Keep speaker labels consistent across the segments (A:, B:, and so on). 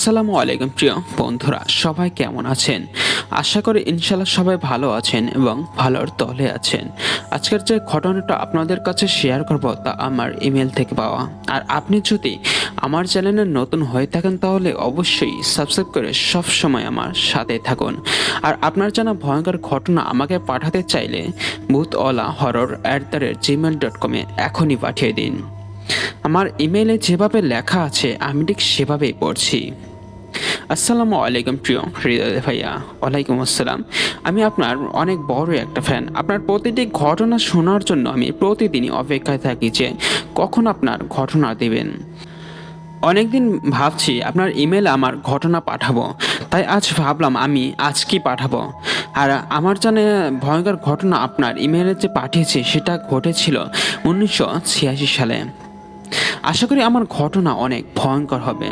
A: আসসালামু আলাইকুম, প্রিয় বন্ধুরা, সবাই কেমন আছেন? আশা করি ইনশাল্লাহ সবাই ভালো আছেন এবং ভালোর তলে আছেন। আজকের যে ঘটনাটা আপনাদের কাছে শেয়ার করব তা আমার ইমেল থেকে পাওয়া। আর আপনি যদি আমার চ্যানেলে নতুন হয়ে থাকেন তাহলে অবশ্যই সাবস্ক্রাইব করে সব সময় আমার সাথে থাকুন। আর আপনার জানা ভয়ঙ্কর ঘটনা আমাকে পাঠাতে চাইলে বুথওয়ালা horror at the rate Gmail dot কমে এখনই পাঠিয়ে দিন। আমার ইমেইলে যেভাবে লেখা আছে, আমি ঠিক সেভাবেই পড়ছি। আসসালামু আলাইকুম প্রিয় হৃদয় ভাইয়া, ওয়ালাইকুম আসসালাম। আমি আপনার অনেক বড় একটা ফ্যান আপনার প্রতিটি ঘটনা শোনার জন্য আমি প্রতিদিনই অপেক্ষায় থাকি যে কখন আপনার ঘটনা দেবেন। অনেকদিন ভাবছি আপনার ইমেলে আমার ঘটনা পাঠাবো। তাই আজ ভাবলাম আমি আজ কি পাঠাবো? আর আমার জানে ভয়ঙ্কর ঘটনা আপনার ইমেলে যে পাঠিয়েছি সেটা ঘটেছিল উনিশশো ছিয়াশি সালে। আশা করি আমার ঘটনা অনেক ভয়ঙ্কর হবে।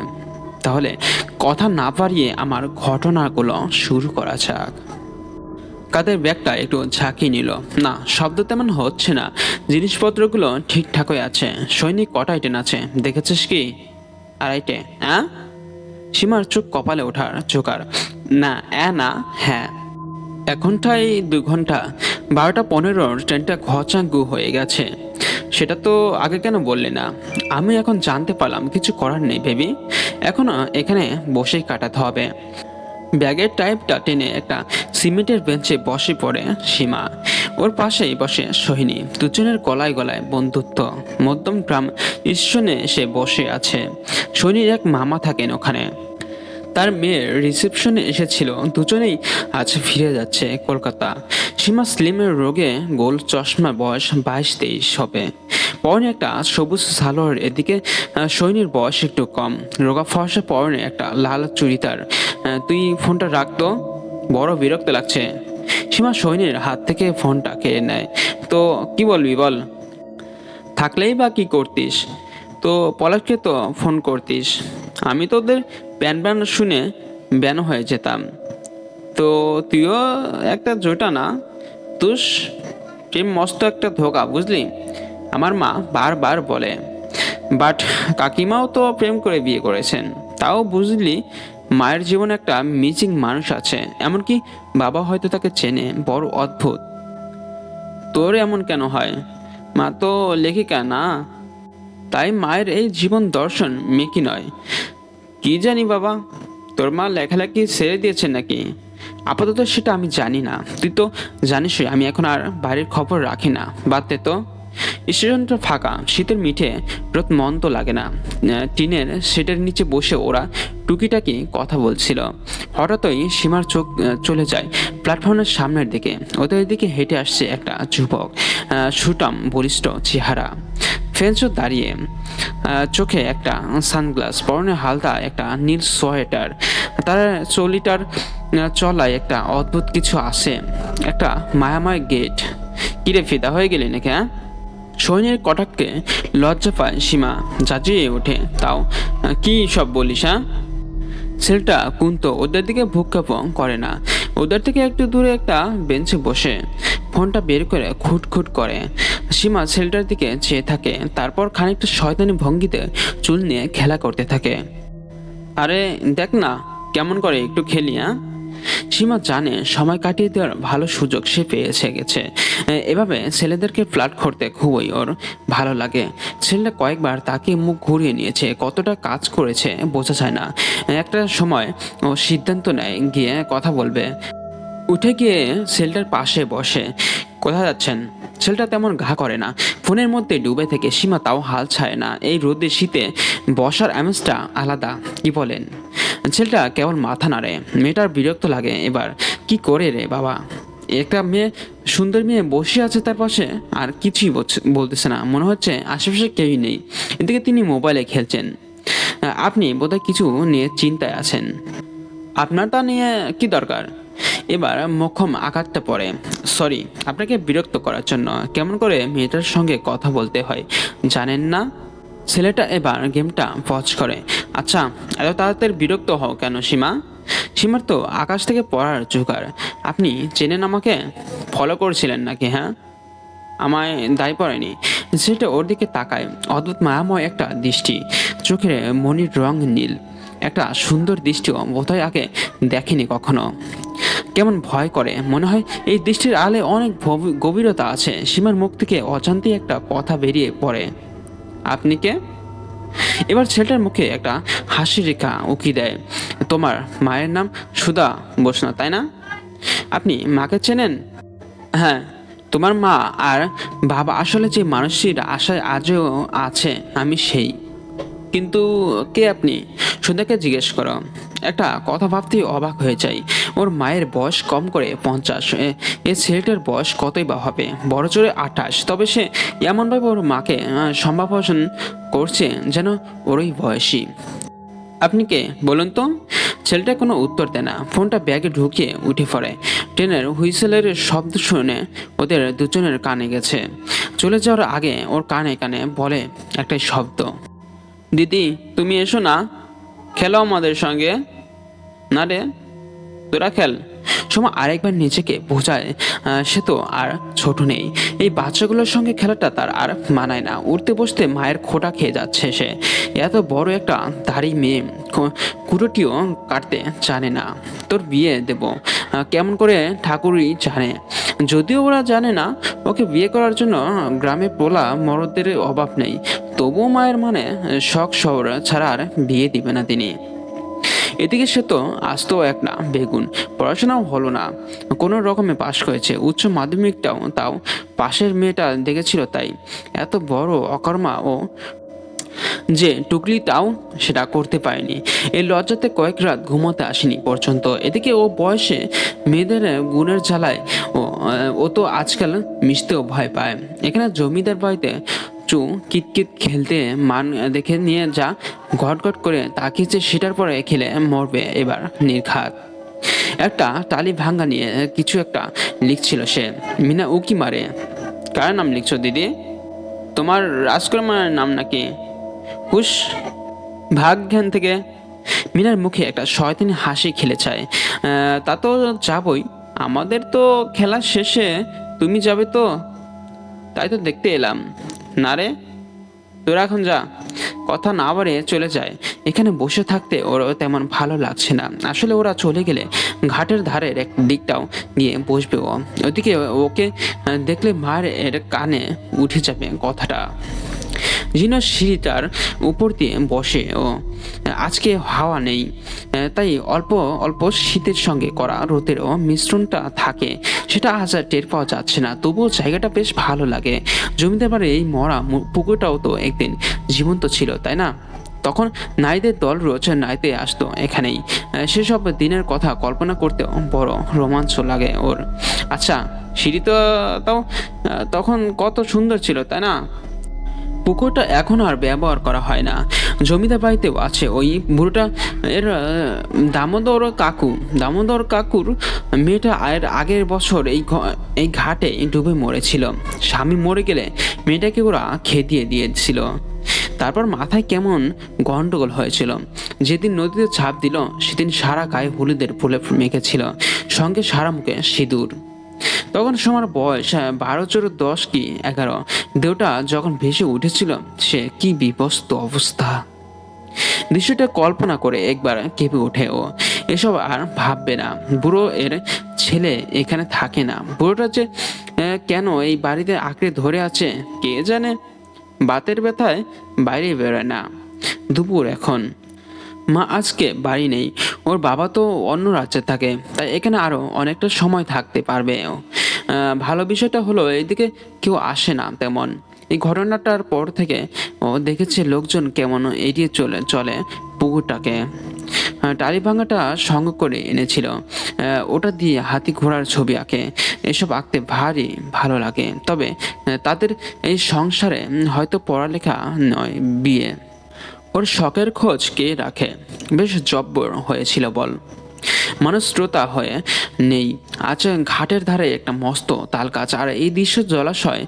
A: তাহলে কথা না পারিয়ে আমার ঘটনাগুলো শুরু করা যাক। কাদের ব্যাগটা একটু ঝাঁকিয়ে নিল। না, শব্দ তেমন হচ্ছে না। জিনিসপত্রগুলো ঠিকঠাকই আছে। সৈনিক কটা আইটেন আছে? দেখেছিস কি? আড়াইটে হ্যাঁ সীমার চোখ কপালে ওঠার চোকার না এ না হ্যাঁ। এক ঘন্টায় দু ঘণ্টা। বারোটা পনেরোর ট্রেনটা ঘচাঙ্গু হয়ে গেছে। সেটা তো আগে কেন বললে না? আমি এখন জানতে পারলাম, কিছু করার নেই, বেবি। এখন এখানে বসেই কাটাতে হবে। ব্যাগের টাইপটা টেনে একটা সিমেন্টের বেঞ্চে বসে পড়ে সীমা। ওর পাশেই বসে সোহিনী, দুজনের গলায় গলায় বন্ধুত্ব। মধ্যম গ্রাম ঈশ্বনে সে বসে আছে। সোহিনীর এক মামা থাকেন ওখানে। তার মেয়ের রিসেপশনে এসেছিল। দুজনেই আজ ফিরে যাচ্ছে কলকাতা। সীমা স্লিমের রোগে গোল চশমা বয়স বাইশ তেইশ হবে। পরনে একটা সবুজ সালোয়ার, এদিকে সৈনির বয়স একটু কম। রোগা ফর্সা পরনে একটা লাল চুড়িদার। তুই ফোনটা রাখতো বড় বিরক্ত লাগছে। সীমা সৈনির হাত থেকে ফোনটা কেড়ে নেয়। তো কি বলবি বল? থাকলেই বা কি করতিস? তো পলাশকে তো ফোন করতিস। আমি তোদের প্যান প্যান শুনে ব্যান হয়ে যেতাম। তো তুইও একটা জোটা না। তুস প্রেম মস্ত একটা ধোকা, বুঝলি? আমার মা বারবার বলে, বাট কাকিমাও তো প্রেম করে বিয়ে করেছেন। তাও বুঝলি, মায়ের জীবনে একটা মিচিং মানুষ আছে। এমনকি বাবা হয়তো তাকে চেনে, বড় অদ্ভুত। তোর এমন কেন হয়? মা তো লেখিকা না? তাই মায়ের এই জীবন দর্শন মেকি নয়। কি জানি বাবা, তোর মা লেখালেখি ছেড়ে দিয়েছে নাকি? আপাতত সেটা আমি জানি না। তুই তো জানিসই, আমি এখন আর বাড়ির খবর রাখি না। বাদ দে তো। স্টেশনটা ফাঁকা, শীতের মিঠে, রোদ মন্দ লাগে না। টিনের সেটের নিচে বসে ওরা টুকিটাকি কথা বলছিল। হঠাৎই সীমার চোখ চলে যায় প্ল্যাটফর্মের সামনের দিকে। ওদের দিকে হেঁটে আসছে একটা যুবক সুটাম বলিষ্ঠ চেহারা। ফেন্সও দাঁড়িয়ে চোখে একটা সানগ্লাস পরনে হালদা একটা নীল সোয়েটার, তার চলিটার চলায় একটা অদ্ভুত কিছু আসে একটা মায়াময় গেট। কিরে ফিদা, হয়ে গেলি নাকি হ্যাঁ? সৈন্যের কটাককে লজ্জা পায় সীমা, জাজিয়ে ওঠে। তাও কি সব বলিস হ্যাঁ? ছেলেটা কুন্ত ওদের দিকে ভূক্ষেপণ করে না। ওদের থেকে একটু দূরে একটা বেঞ্চে বসে। ফোনটা বের করে খুটখুট করে। সীমা ছেলেটার দিকে চেয়ে থাকে। তারপর খানিকটা শয়তানি ভঙ্গিতে চুল নিয়ে খেলা করতে থাকে। আরে দেখ না, কেমন করে একটু খেলি হ্যাঁ? সীমা জানে সময় কাটিয়ে দেওয়ার ভালো সুযোগ সে পেয়েছে গেছে। এভাবে ছেলেদেরকে ফ্ল্যাট করতে খুবই ওর ভালো লাগে। ছেলেটা কয়েকবার তাকে মুখ ঘুরিয়ে নিয়েছে, কতটা কাজ করেছে বোঝা যায় না। একটা সময় ও সিদ্ধান্ত নেয়, গিয়ে কথা বলবে। উঠে গিয়ে ছেলেটার পাশে বসে। কোথায় যাচ্ছেন? ছেলেটা তেমন ঘা করে না। ফোনের মধ্যে ডুবে থেকে সীমা তাও হাল ছায় না। এই রোদে শীতে বসার আমেজটা আলাদা, কি বলেন? ছেলেটা কেবল মাথা নাড়ে। মেয়েটার বিরক্ত লাগে এবার। কি করে রে বাবা? একটা মেয়ে, সুন্দর মেয়ে বসে আছে তার পাশে? আর কিছুই বলতেছে না। মনে হচ্ছে আশেপাশে কেউই নেই। এদিকে তিনি মোবাইলে খেলছেন। আপনি বোধহয় কিছু নিয়ে চিন্তায় আছেন। আপনার তা নিয়ে কি দরকার? এবার মক্ষম আঘাতটা পড়ে। সরি আপনাকে বিরক্ত করার জন্য কেমন করে মেয়েটার সঙ্গে কথা বলতে হয় জানেন না? ছেলেটা এবার গেমটা পজ করে। আচ্ছা এত তাড়াতাড়ি বিরক্ত হও কেন সীমা? সীমার তো আকাশ থেকে পড়ার জোগাড়। আপনি চেনেন আমাকে ফলো করছিলেন নাকি হ্যাঁ? আমায় দায় পড়েনি। ছেলেটা ওর দিকে তাকায়। অদ্ভুত মায়াময় একটা দৃষ্টি। চোখের মনির রং নীল। একটা সুন্দর দৃষ্টিও বোধহয় আগে দেখেনি কখনো। কেমন ভয় করে, মনে হয় এই দৃষ্টির আলে অনেক গভীরতা আছে, সীমার মুখ থেকে অজান্তেই একটা কথা বেরিয়ে পড়ে। আপনি কে? এবার ছেলেটার মুখে একটা হাসি রেখা উকি দেয়। তোমার মায়ের নাম সুধা বসনা, তাই না? আপনি মাকে চেনেন? হ্যাঁ তোমার মা আর বাবা আসলে যে মানুষটির আশায় আজও আছে, আমি সেই। কিন্তু কে আপনি? সুধাকে জিজ্ঞেস করো। একটা কথা ভাবতেই অবাক হয়ে যাই। ওর মায়ের বয়স কম করে পঞ্চাশ। এ- ছেলেটার বয়স কতই বা হবে? বড় জোরে আঠাশ। তবে সে এমনভাবে ওর মাকে সম্ভাবন করছে যেন ওরই বয়সী। আপনি কে? বলুন তো। ছেলেটা কোনো উত্তর দেয় না। ফোনটা ব্যাগে ঢুকিয়ে উঠে পড়ে। ট্রেনের হুইসেলের শব্দ শুনে ওদের দুজনের কানে গেছে। চলে যাওয়ার আগে ওর কানে কানে বলে একটাই শব্দ। দিদি, তুমি এসো না। খেলো আমাদের সঙ্গে। না রে? তোরা খেল। সময় আরেকবার নিজেকে বোঝায় সে তো আর ছোট নেই। এই বাচ্চাগুলোর সঙ্গে খেলাটা তার আর মানায় না। উঠতে বসতে মায়ের খোটা খেয়ে যাচ্ছে সে। এত বড় একটা দাড়ি মেয়ে, কো- কুড়োটিও কাটতে জানে না। তোর বিয়ে দেব। কেমন করে ঠাকুরই জানে। যদিও ওরা জানে না, ওকে বিয়ে করার জন্য গ্রামে পোলা মরদের অভাব নেই। তবুও মায়ের মানে শখ শহর ছাড়া আর বিয়ে দিবে না তিনি। এদিকে সে তো আসতো এক না, বেগুন। পড়াশোনাও হলো না। কোনো রকমে পাশ করেছে। উচ্চ মাধ্যমিকটাও তাও পাশের মেয়েটা দেখেছিল তাই। এত বড় অকর্মা ও যে টুকলি তাও সেটা করতে পারেনি। এই লজ্জাতে কয়েক রাত ঘুমোতে আসেনি পর্যন্ত। এদিকে ও বয়সে মেয়েদের গুণের জ্বালায় ও ও তো আজকাল মিশতেও ভয় পায়। এখানে জমিদার বাড়িতে চু কিতকিত খেলতে মান দেখে নিয়ে যা ঘট ঘট করে তাকিয়েছে সেটার পরে খেলে মরবে এবার নির্ঘাত। একটা টালি ভাঙ্গা নিয়ে কিছু একটা লিখছিল সে। মিনা উকি মারে, কার নাম লিখছো দিদি? তোমার রাজকুমারের নাম নাকি? হুস ভাগ থেকে। মিনার মুখে একটা শয়তানি হাসি খেলে চায়। তা তো যাবই। আমাদের তো খেলা শেষে তুমি যাবে তো? তাই তো দেখতে এলাম। না রে? তোরা এখন যা। কথা না বলে চলে যায়। এখানে বসে থাকতে ওর তেমন ভালো লাগছে না। আসলে ওরা চলে গেলে ঘাটের ধারের এক দিকটাও গিয়ে বসবে ও। ওদিকে ওকে দেখলে মার এর কানে উঠে যাবে কথাটা। জিনা সিঁড়িটার উপর দিয়ে বসে ও আজকে হাওয়া নেই। তাই অল্প অল্প শীতের সঙ্গে করা রোদেরও মিশ্রণটা থাকে। সেটা আজ আর টের পাওয়া যাচ্ছে না। তবুও জায়গাটা বেশ ভালো লাগে। জমিদার বাড়ির এই মরা পুকুরটাও তো একদিন জীবন্ত ছিল, তাই না? তখন নাইদের দল রোজ নাইতে আসতো এখানেই। সেসব দিনের কথা কল্পনা করতে বড় রোমাঞ্চ লাগে ওর। আচ্ছা সিঁড়ি তো, তাও, তখন কত সুন্দর ছিল, তাই না? পুকুরটা এখন আর ব্যবহার করা হয় না। জমিদার বাড়িতেও আছে। ওই বুড়োটা, এর দামোদর কাকু, দামোদর কাকুর মেয়েটা এর আগের বছর এই এই ঘাটে ডুবে মরেছিল। স্বামী মরে গেলে মেয়েটাকে ওরা খেদিয়ে দিয়েছিল। তারপর মাথায় কেমন গন্ডগোল হয়েছিল। যেদিন নদীতে ছাপ দিল, সেদিন সারা গায়ে হলুদের ফুলে মেখেছিল। সঙ্গে সারা মুখে সিঁদুর। তখন সময় বয়স আহ, বারো চোর দশ কি এগারো। দেহটা যখন ভেসে উঠেছিল সে কি বিপস্ত অবস্থা। দৃশ্যটা কল্পনা করে একবার কেঁপে ওঠে ও। এসব আর ভাববে না। বুড়ো এর ছেলে এখানে থাকে না। বুড়োটা যে কেন এই বাড়িতে আঁকড়ে ধরে আছে কে জানে? বাতের ব্যথায় বাইরে বেরোয় না। দুপুর এখন। মা আজকে বাড়ি নেই। ওর বাবা তো অন্য রাজ্যে থাকে, তাই এখানে আরও অনেকটা সময় থাকতে পারবে। ভালো বিষয়টা হলো এইদিকে কেউ আসে না তেমন। এই ঘটনাটার পর থেকে ও দেখেছে লোকজন কেমন এড়িয়ে চলে চলে পুকুরটাকে। টালি ভাঙাটা সঙ্গ করে এনেছিল। ওটা দিয়ে হাতি ঘোড়ার ছবি আঁকে। এসব আঁকতে ভারী ভালো লাগে। তবে তাদের এই সংসারে হয়তো পড়ালেখা নয়, বিয়ে। ওর শখের খোঁজ কে রাখে? বেশ জব্বর হয়েছিল বল। মানুষ শ্রোতা হয়ে, নেই, আজ ঘাটের ধারে একটা মস্ত তাল গাছ আর এই দৃশ্য জলাশয়,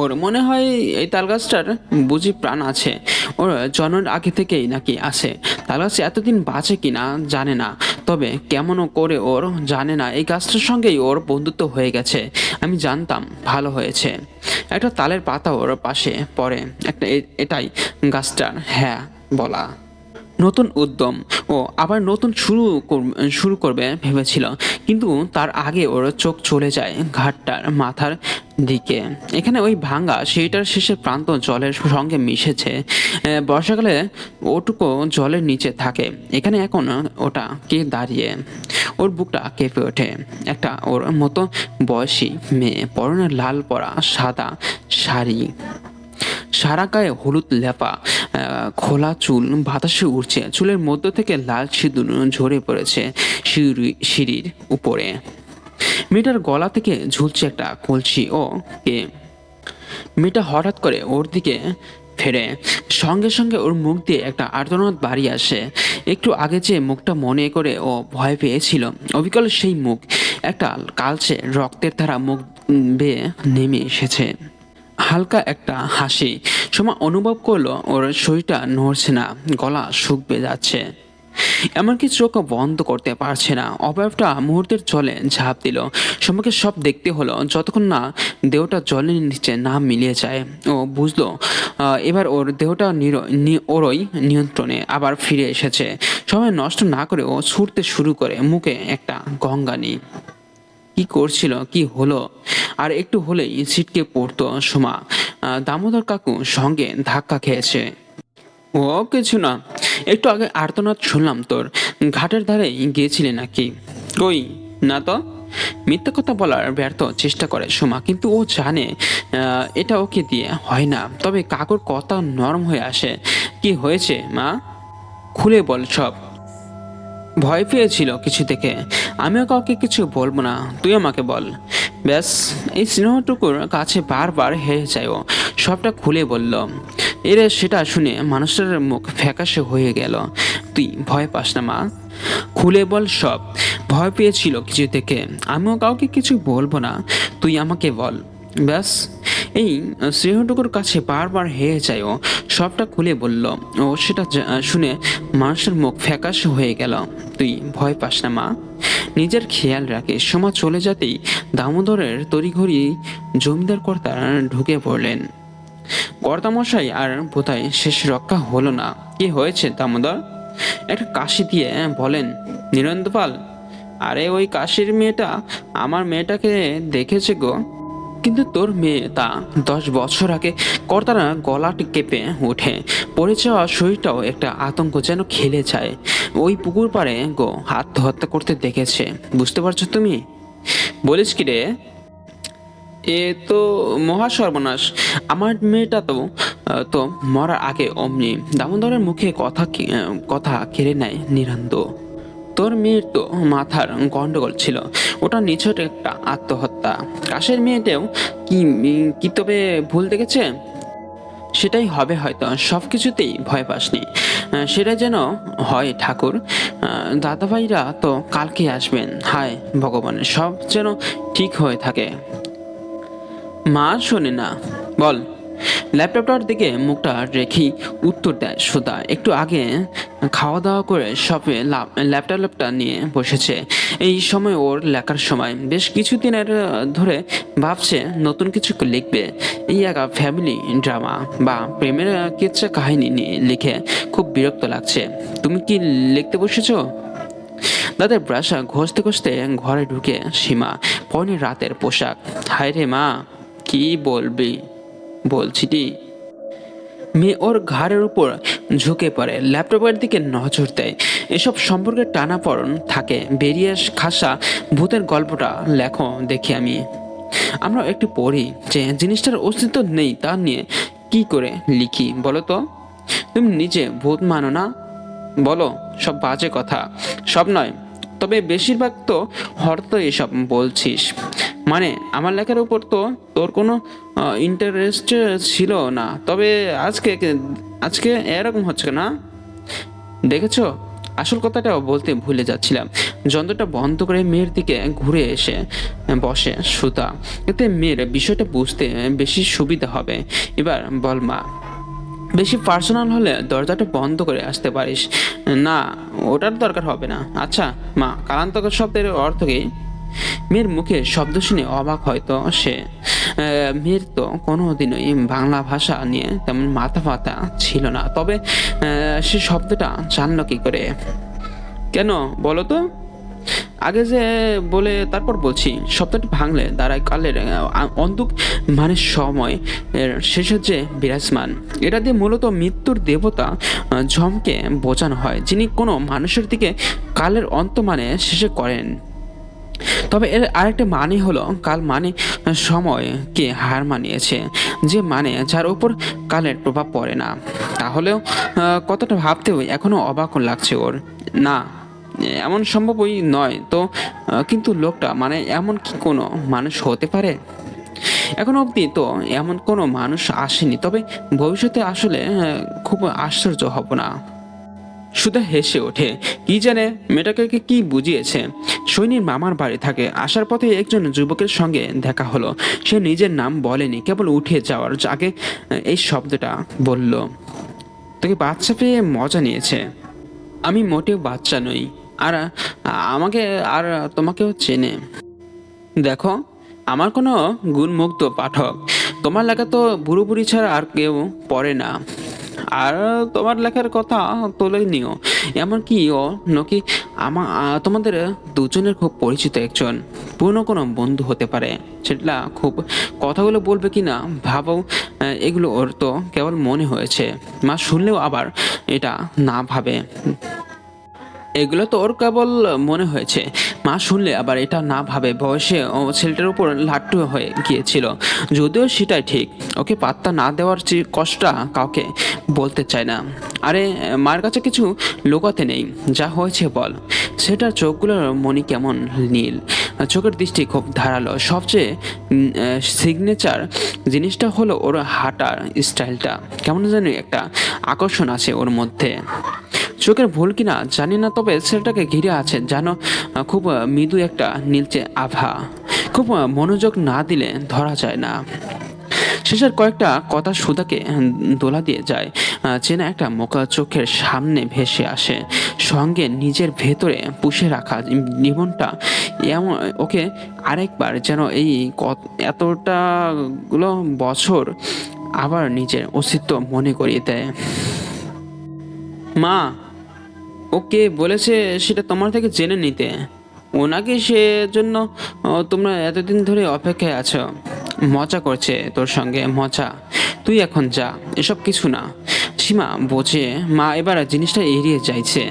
A: ওর মনে হয় এই তাল গাছটার বুঝি প্রাণ আছে, ওর জন্মের আগে থেকেই নাকি আছে তাল গাছ এতদিন বাঁচে কিনা জানে না, তবে কেমন করে ওর জানে না, এই গাছটার সঙ্গেই ওর বন্ধুত্ব হয়ে গেছে, আমি জানতাম ভালো হয়েছে। একটা তালের পাতা ওর পাশে পড়ে, একটা এটাই গাছটার হ্যাঁ। বলা। নতুন উদ্যম ও আবার নতুন শুরু শুরু করবে ভেবেছিল। কিন্তু তার আগে ওর চোখ চলে যায় ঘাটটার মাথার দিকে। এখানে ওই ভাঙ্গা সেইটার শেষের প্রান্ত জলের সঙ্গে মিশেছে। বর্ষাকালে ওটুকু জলের নিচে থাকে। এখানে এখন ওটা কে দাঁড়িয়ে ওর বুকটা কেঁপে ওঠে। একটা ওর মতো বয়সী মেয়ে, পরনে লাল পরা, সাদা শাড়ি। সারা গায়ে হলুদ লেপা খোলা চুল, বাতাসে উঠছে চুলের মধ্য থেকে লাল সিঁদুর ঝরে পড়েছে সিঁড়ি, সিঁড়ির উপরে। মেয়েটার গলা থেকে ঝুলছে একটা কলসি ও কে। মেয়েটা হঠাৎ করে ওর দিকে ফেরে। সঙ্গে সঙ্গে ওর মুখ দিয়ে একটা আর্তনাদ বাড়ি আসে। একটু আগে যে মুখটা মনে করে ও ভয় পেয়েছিল, অবিকল সেই মুখ। একটা কালচে রক্তের ধারা মুখ বেয়ে নেমে এসেছে। হালকা একটা হাসি। সোমা অনুভব করল ওর শরীরটা নড়ছে না, গলা শুকবে যাচ্ছে। এমনকি চোখ বন্ধ করতে পারছে না। অবয়বটা মুহূর্তের জলে ঝাঁপ দিল। সোমাকে সব দেখতে হলো, যতক্ষণ না দেহটা জলের নিচে না মিলিয়ে যায়। ও বুঝলো এবার ওর দেহটা ওরই নিয়ন্ত্রণে আবার ফিরে এসেছে। সময় নষ্ট না করে ও ছুটতে শুরু করে মুখে একটা গঙ্গানি। কি করছিল, কি হলো? আর একটু হলেই ছিটকে পড়তো সোমা। দামোদর কাকু সঙ্গে ধাক্কা খেয়েছে। ও, কিছু না। একটু আগে আর্তনাদ শুনলাম তোর। ঘাটের ধারে গিয়েছিলে নাকি? কই? না তো? মিথ্যা কথা বলার ব্যর্থ চেষ্টা করে সোমা, কিন্তু ও জানে এটা ওকে দিয়ে হয় না। তবে কাকুর কথা নরম হয়ে আসে। কি হয়েছে, মা? খুলে বল সব। ভয় পেয়েছিল কিছু থেকে। আমিও কাউকে কিছু বলব না, তুই আমাকে বল। ব্যাস, এই স্নেহটুকুর কাছে বারবার হেরে যায় ও সবটা খুলে বলল। এর, সেটা শুনে মানুষটার মুখ ফ্যাকাশে হয়ে গেল। তুই ভয় পাস না, মা। খুলে বল সব। ভয় পেয়েছিল কিছু থেকে। আমিও কাউকে কিছু বলব না, তুই আমাকে বল। ব্যাস। এই, স্নেহটুকুর কাছে বারবার হেরে যায় ও সবটা খুলে বলল, ও, সেটা শুনে মানুষের মুখ ফ্যাকাশ হয়ে গেল। তুই ভয় পাস না, মা। নিজের খেয়াল রাখে সময় চলে যেতেই দামোদরের তড়িঘড়ি জমিদার কর্তার ঢুকে পড়লেন। কর্তামশাই আর বোধহয় শেষ রক্ষা হলো না। কি হয়েছে, দামোদর? একটা কাশি দিয়ে বলেন নিরন্দপাল আরে ওই কাশির মেয়েটা আমার মেয়েটাকে দেখেছে গো। কিন্তু তোর মেয়ে তা দশ বছর আগে কর্তারা গলাটি কেঁপে ওঠে। পড়ে যাওয়া শরীরটাও একটা আতঙ্ক যেন খেলে যায়। ওই পুকুর পাড়ে গো আত্মহত্যা করতে দেখেছে। বুঝতে পারছ তুমি? বলিস কি রে? এ তো মহা সর্বনাশ। আমার মেয়েটা তো তো মরার আগে অমনি দামোদরের মুখে কথা কথা কেড়ে নেয় নিরান্দ তোর মেয়ের তো মাথার গন্ডগোল ছিল। ওটা নিছক একটা আত্মহত্যা। কাশের মেয়েটাও কি কি তবে ভুল দেখেছে? সেটাই হবে হয়তো সব কিছুতেই ভয় পাসনি। সেটা যেন হয় ঠাকুর। দাদাভাইরা তো কালকে আসবেন। হায় ভগবানের সব যেন ঠিক হয়ে থাকে। মা শোনে না। বল। ল্যাপটপটার দিকে মুখটা রেখেই উত্তর দেয় সুদা একটু আগে খাওয়া দাওয়া করে শপে ল্যাপটপটা নিয়ে বসেছে। এই সময় ওর লেখার সময়। বেশ কিছুদিনের ধরে ভাবছে নতুন কিছু লিখবে। এই একা ফ্যামিলি ড্রামা বা প্রেমের কিচ্ছা কাহিনী নিয়ে লিখে খুব বিরক্ত লাগছে। তুমি কি লিখতে বসেছো? দাদার ব্রাশা ঘষতে ঘষতে ঘরে ঢুকে সীমা। পরনে রাতের পোশাক। হায় রে মা, কি বলবি? বলছিটি মেয়ে ওর ঘাড়ের উপর ঝুঁকে পড়ে, ল্যাপটপের দিকে নজর দেয়। এসব সম্পর্কে টানাপড়ন থাকে। বেরিয়ে খাসা ভূতের গল্পটা লেখো দেখি আমি। আমরা একটু পড়ি যে জিনিসটার অস্তিত্ব নেই তা নিয়ে কি করে লিখি, বলো তো? তুমি নিজে ভূত মানো না? বলো, সব বাজে কথা। সব নয়, তবে বেশিরভাগ তো হরতো এসব বলছিস। মানে আমার লেখার উপর তো তোর কোনো ইন্টারেস্ট ছিল না। তবে আজকে আজকে এরকম হচ্ছে না। দেখেছ? আসল কথাটা বলতে ভুলে যাচ্ছিলাম। যন্ত্রটা বন্ধ করে মেয়ের দিকে ঘুরে এসে বসে সুতা। এতে মেয়ের বিষয়টা বুঝতে বেশি সুবিধা হবে। এবার বল মা, বেশি পার্সোনাল হলে দরজাটা বন্ধ করে আসতে পারিস। না, ওটার দরকার হবে না। আচ্ছা মা, কালান্তক শব্দের অর্থ কি? মেয়ের মুখে শব্দ শুনে অবাক হয়তো সে। মেয়ের তো কোনোদিনই বাংলা ভাষা নিয়ে তেমন মাথা ফাতা ছিল না। তবে সে শব্দটা জানলো কি করে? কেন বলো তো? আগে যে বলে তারপর বলছি শব্দটি ভাঙলে দাঁড়ায় কালের আহ, অন্ধুক মানে সময় শেষে যে বিরাজমান। এটা দিয়ে মূলত মৃত্যুর দেবতা ঝমকে বোঝানো হয় যিনি কোনো মানুষের দিকে কালের অন্ত মানে শেষে করেন। তবে এর আরেকটা মানে হলো কাল মানে সময়কে হার মানিয়েছে। যে মানে যার উপর কালের প্রভাব পড়ে না। তাহলেও কতটা ভাবতেও এখনও অবাক লাগছে ওর। না, এমন সম্ভবই নয় তো কিন্তু লোকটা মানে এমন কি কোনো মানুষ হতে পারে? এখন অবধি তো এমন কোনো মানুষ আসেনি, তবে ভবিষ্যতে আসলে খুব আশ্চর্য হব না। সুধা হেসে ওঠে। কি জানে মেয়েটাকে কি বুঝিয়েছে। সৈনির মামার বাড়ি থাকে। আসার পথে একজন যুবকের সঙ্গে দেখা হলো। সে নিজের নাম বলেনি, কেবল উঠে যাওয়ার আগে এই শব্দটা বলল, তোকে বাচ্চা পেয়ে মজা নিয়েছে। আমি মোটেও বাচ্চা নই। আর আমাকে আর তোমাকেও চেনে। দেখো, আমার কোনো গুণমুগ্ধ পাঠক। তোমার লেখা তো বুড়ো বুড়ি ছাড়া আর কেউ পড়ে না। আর তোমার লেখার কথা তোলে নিও। এমনকি ও নাকি আমা তোমাদের দুজনের খুব পরিচিত একজন। পুরনো কোনো বন্ধু হতে পারে। সেটা খুব কথাগুলো বলবে কি না ভাবো এগুলো ওর তো কেবল মনে হয়েছে। মা শুনলেও আবার এটা না ভাবে। এগুলো তো ওর কেবল মনে হয়েছে। মা শুনলে আবার এটা না ভাবে বয়সে ও ছেলেটার উপর লাট্টু হয়ে গিয়েছিল। যদিও সেটাই ঠিক, ওকে পাত্তা না দেওয়ার যে কষ্টটা কাউকে বলতে চায় না। আরে, মার কাছে কিছু লুকাতে নেই, যা হয়েছে বল। সেটার চোখগুলোর মনি কেমন নীল। চোখের দৃষ্টি খুব ধারালো। সবচেয়ে সিগনেচার জিনিসটা হলো ওর হাঁটার স্টাইলটা কেমন জানি একটা আকর্ষণ আছে ওর মধ্যে। চোখের ভুল কিনা জানি না, তবে ছেলেটাকে ঘিরে আছে যেন খুব মৃদু একটা নীলচে আভা। খুব মনোযোগ না দিলে ধরা যায় না। শেষের কয়েকটা কথা সুদাকে দোলা দিয়ে যায়। চেনা একটা মোকা চোখের সামনে ভেসে আসে। সঙ্গে নিজের ভেতরে পুষে রাখা জীবনটা এমন, ওকে আরেকবার যেন এই এতটা গুলো বছর আবার নিজের অস্তিত্ব মনে করিয়ে দেয়। মা! ওকে বলেছে সেটা তোমার থেকে জেনে নিতে। ওনাকে সে জন্য তোমরা এতদিন ধরে অপেক্ষায় আছো। মজা করছে তোর সঙ্গে, মজা। তুই এখন যা, এসব কিছু না। সীমা, বোঝে, মা এবার জিনিসটা এড়িয়ে চাইছে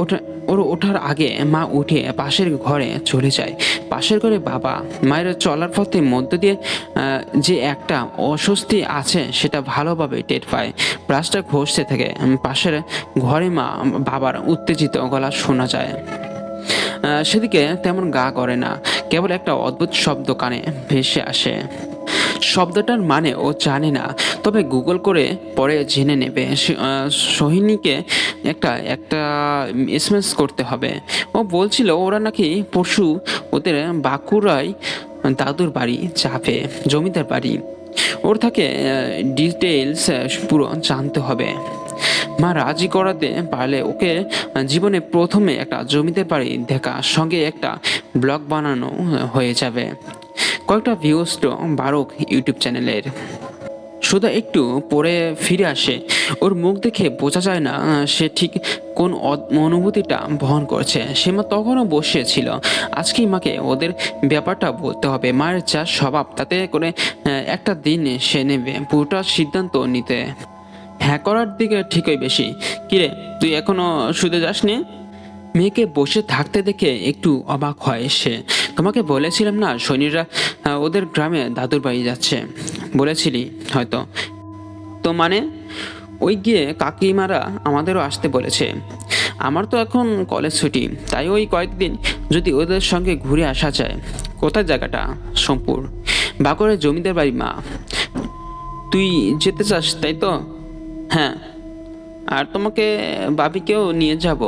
A: ওটা ওর ওঠার আগে মা উঠে পাশের ঘরে চলে যায়। পাশের ঘরে বাবা মায়ের চলার পথে মধ্য দিয়ে যে একটা অস্বস্তি আছে সেটা ভালোভাবে টের পায়। ব্রাশটা ঘষতে থাকে। পাশের ঘরে মা, বাবার উত্তেজিত গলা শোনা যায়। সেদিকে তেমন গা করে না। কেবল একটা অদ্ভুত শব্দ কানে ভেসে আসে। শব্দটার মানে ও জানে না। তবে গুগল করে পরে জেনে নেবে। সোহিনীকে একটা একটা এসএমএস করতে হবে। ও বলছিল, ওরা নাকি পরশু ওদের বাঁকুড়ায় দাদুর বাড়ি চাপে জমিদার বাড়ি। ওর থাকে ডিটেলস পুরো জানতে হবে। মা রাজি করাতে পারলে ওকে জীবনে প্রথমে একটা জমিতে বাড়ি দেখা সঙ্গে একটা ব্লগ বানানো হয়ে যাবে। কয়েকটা ভিউজ তো বারোক ইউটিউব চ্যানেলের সুধা একটু পরে ফিরে আসে। ওর মুখ দেখে বোঝা যায় না সে ঠিক কোন অনুভূতিটা বহন করছে। সে মা তখনও বসেছিল। আজকেই মাকে ওদের ব্যাপারটা বলতে হবে। মায়ের যা স্বভাব, তাতে করে একটা দিন সে নেবে। পুরোটা সিদ্ধান্ত নিতে। হ্যাঁ করার দিকে ঠিকই বেশি। কিরে, তুই এখনও শুতে যাসনি? মেয়েকে বসে থাকতে দেখে একটু অবাক হয় সে। তোমাকে বলেছিলাম না সৈনিকরা ওদের গ্রামে দাদুর বাড়ি যাচ্ছে। বলেছিলি হয়তো। তো মানে? ওই গিয়ে কাকিমারা আমাদেরও আসতে বলেছে। আমার তো এখন কলেজ ছুটি, তাই ওই কয়েকদিন যদি ওদের সঙ্গে ঘুরে আসা যায়। কোথায় জায়গাটা? সোমপুর। বাঁকুড়ের জমিদার বাড়ি, মা। তুই যেতে চাস, তাই তো? হ্যাঁ। আর তোমাকে বাবিকেও নিয়ে যাব।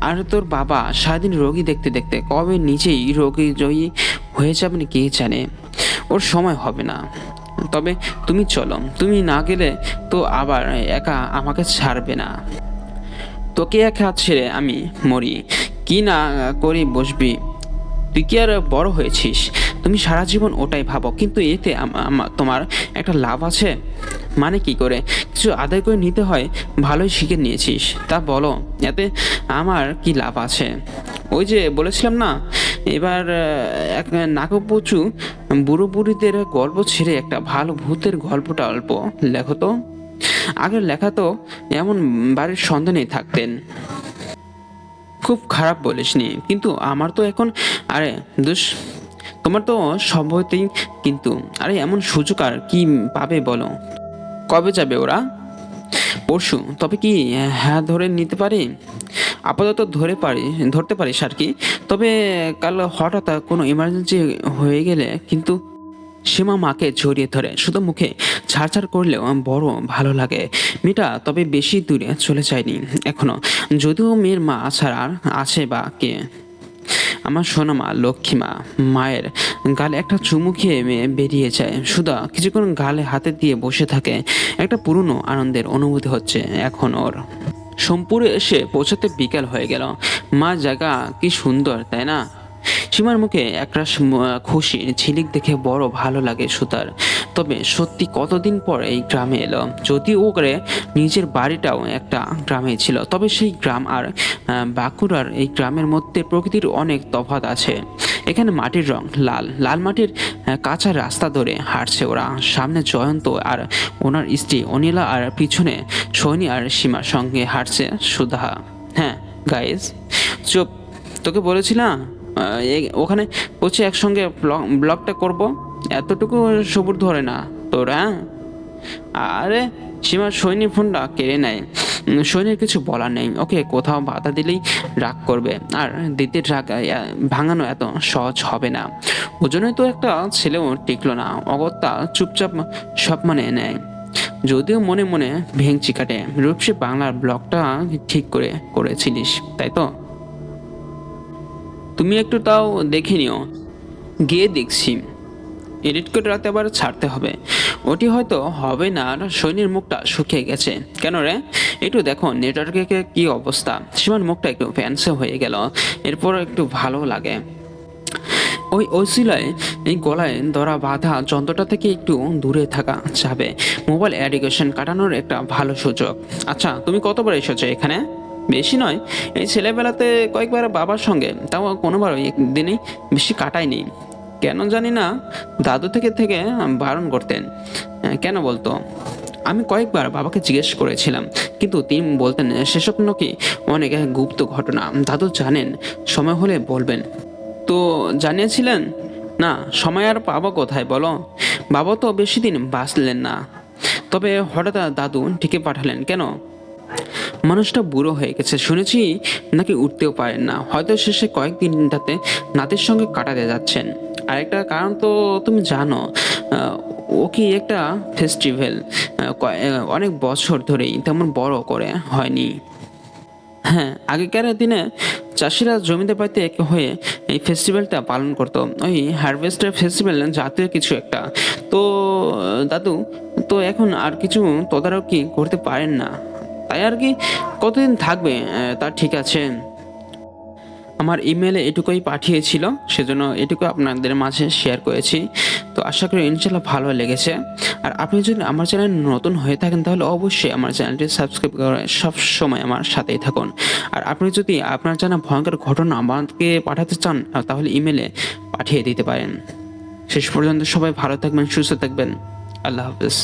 A: আর তোর বাবা সারাদিন রোগী দেখতে দেখতে কবে নিজেই রোগী জয়ী হয়ে যাবেন কে জানে। ওর সময় হবে না। তবে তুমি চলো, তুমি না গেলে তো আবার একা আমাকে ছাড়বে না। তোকে এক ছেড়ে আমি মরি। কি না করি বসবি? তুই কি আর বড় হয়েছিস? তুমি সারা জীবন ওটাই ভাবো, কিন্তু এতে তোমার একটা লাভ আছে? মানে কি করে? কিছু আদায় করে নিতে হয়, ভালোই শিখে নিয়েছিস। তা বলো, এতে আমার কি লাভ আছে? ওই যে বলেছিলাম না, এবার এক নাকপচু বুড়ো বুড়িদের গল্প ছেড়ে একটা ভালো ভূতের গল্পটা অল্প লেখো তো। আগের লেখা তো এমন বাড়ির সন্ধানেই থাকতেন। খুব খারাপ বলিসনি, কিন্তু আমার তো এখন, আরে দুষ তোমার তো সভ্যতেই কিন্তু, আরে এমন সুযোগ আর কি পাবে বলো? কবে যাবে ওরা? পরশু। তবে কি হ্যাঁ ধরে নিতে পারি? আপাতত ধরে পারি, ধরতে পারিস আর কি তবে কাল হঠাৎ কোনো ইমার্জেন্সি হয়ে গেলে কিন্তু সীমা মাকে জড়িয়ে ধরে, শুধু মুখে ছাড়ছাড় করলেও বড় ভালো লাগে। মেয়েটা তবে বেশি দূরে চলে যায়নি এখনও। যদিও মেয়ের মা ছাড়া আছে বা কে? আমার সোনামা লক্ষ্মীমা মায়ের গালে একটা চুমু খেয়ে মেয়ে বেরিয়ে যায়। সুধা কিছুক্ষণ গালে হাতে দিয়ে বসে থাকে। একটা পুরনো আনন্দের অনুভূতি হচ্ছে এখন ওর। সোমপুরে এসে পৌঁছাতে বিকাল হয়ে গেল। মা জায়গা কি সুন্দর, তাই না? সীমার মুখে একরাশ খুশি ঝিলিক দেখে বড় ভালো লাগে সুতার। তবে সত্যি কতদিন পর এই গ্রামে এলো? যদিও করে নিজের বাড়িটাও একটা গ্রামে ছিল, তবে সেই গ্রাম আর বাঁকুড়ার এই গ্রামের মধ্যে প্রকৃতির অনেক তফাৎ আছে। এখানে মাটির রং লাল লাল মাটির কাঁচা রাস্তা ধরে হাঁটছে ওরা। সামনে জয়ন্ত আর ওনার স্ত্রী অনিলা আর পিছনে সৈনী আর সীমার সঙ্গে হাঁটছে সুধা। হ্যাঁ গাইজ চুপ। তোকে বলেছিলাম ওখানে বলছি একসঙ্গে ব্লগ- ব্লগটা করব। এতটুকু সবুর ধরে না তোর হ্যাঁ? আরে সীমার সৈনিক ফোনটা কেড়ে নেয়। সৈনিক কিছু বলার নেই। ওকে, কোথাও বাধা দিলেই রাগ করবে। আর দিদির রাগ ভাঙানো এত সহজ হবে না। ওজন্যই তো একটা ছেলেও টিকলো না। অগত্যা চুপচাপ সব মানে নেয়। যদিও মনে মনে ভেঙচি কাটে। রূপসী বাংলার ব্লগটা ঠিক করে করেছিলিস, তাই তো? তুমি একটু তাও দেখে নিও। গিয়ে দেখছি। এডিট করে রাতে আবার ছাড়তে হবে। ওটি হয়তো হবে না, আর সৈনির মুখটা শুকিয়ে গেছে। কেন রে? একটু দেখো নেটওয়ার্কের কি অবস্থা? সীমার মুখটা একটু ফ্যান্সে হয়ে গেল। এরপর একটু ভালো লাগে। ওই ওসিলায় এই গলায় ধরা বাঁধা যন্ত্রটা থেকে একটু দূরে থাকা যাবে। মোবাইল অ্যাডিকেশন কাটানোর একটা ভালো সুযোগ। আচ্ছা তুমি কতবার এসেছ এখানে? বেশি নয়, এই ছেলেবেলাতে কয়েকবার বাবার সঙ্গে, তাও কোনোবার একদিনই বেশি কাটায়নি। কেন জানি না, দাদু থেকে থেকে বারণ করতেন। কেন বলতো? আমি কয়েকবার বাবাকে জিজ্ঞেস করেছিলাম, কিন্তু তিনি বলতেন, সেসব নাকি অনেক গুপ্ত ঘটনা। দাদু জানেন, সময় হলে বলবেন। তো জানিয়েছিলেন, না, সময় আর পাবো কোথায় বলো? বাবা তো বেশি দিন বাঁচলেন না। তবে হঠাৎ দাদু ঠিকই পাঠালেন, কেন? মানুষটা বুড়ো হয়ে গেছে। শুনেছি নাকি উঠতেও পারেন না। হয়তো শেষে কয়েকদিনটাতে নাতির সঙ্গে কাটাতে যাচ্ছেন। আরেকটা কারণ তো তুমি জানো ও কি একটা ফেস্টিভ্যাল অনেক বছর ধরেই তেমন বড় করে হয়নি। হ্যাঁ আগেকার দিনে চাষিরা জমিতে পাইতে এক হয়ে এই ফেস্টিভ্যালটা পালন করতো। ওই হারভেস্টার ফেস্টিভ্যাল জাতীয় কিছু একটা। তো দাদু, তো এখন আর কিছু তদারকি করতে পারেন না। তাই আর কি? কতদিন থাকবে? তা ঠিক আছে। আমার ইমেলে এটুকুই পাঠিয়েছিল, সেজন্য এটুকু আপনাদের মাঝে শেয়ার করেছি। তো আশা করি ইনশাল্লাহ ভালো লেগেছে। আর আপনি যদি আমার চ্যানেল নতুন হয়ে থাকেন, তাহলে অবশ্যই আমার চ্যানেলটি সাবস্ক্রাইব করে সব সময় আমার সাথেই থাকুন। আর আপনি যদি আপনার জানা ভয়ঙ্কর ঘটনা আমাকে পাঠাতে চান, তাহলে ইমেলে পাঠিয়ে দিতে পারেন। শেষ পর্যন্ত সবাই ভালো থাকবেন, সুস্থ থাকবেন। আল্লাহ হাফেজ।